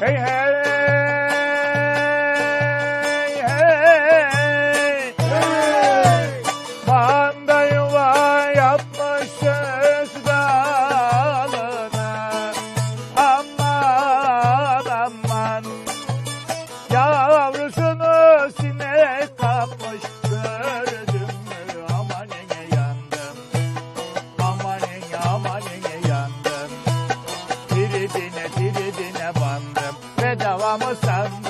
K-Head. I'm a son.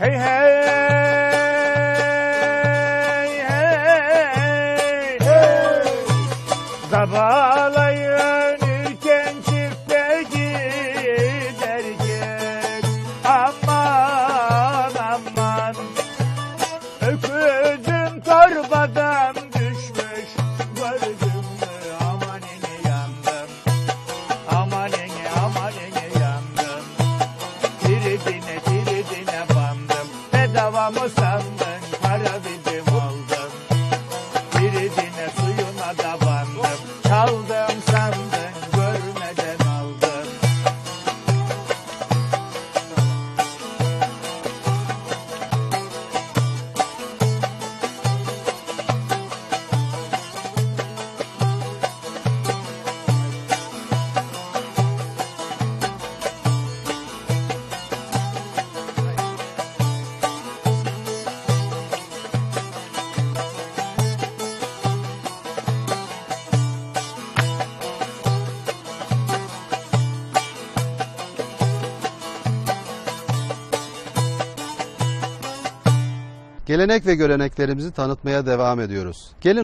Hey hey. Hey hey Zabalayın ülken çifte giderken. Aman aman. Öküzüm torbadan Vamos a Gelenek ve göreneklerimizi tanıtmaya devam ediyoruz. Gelin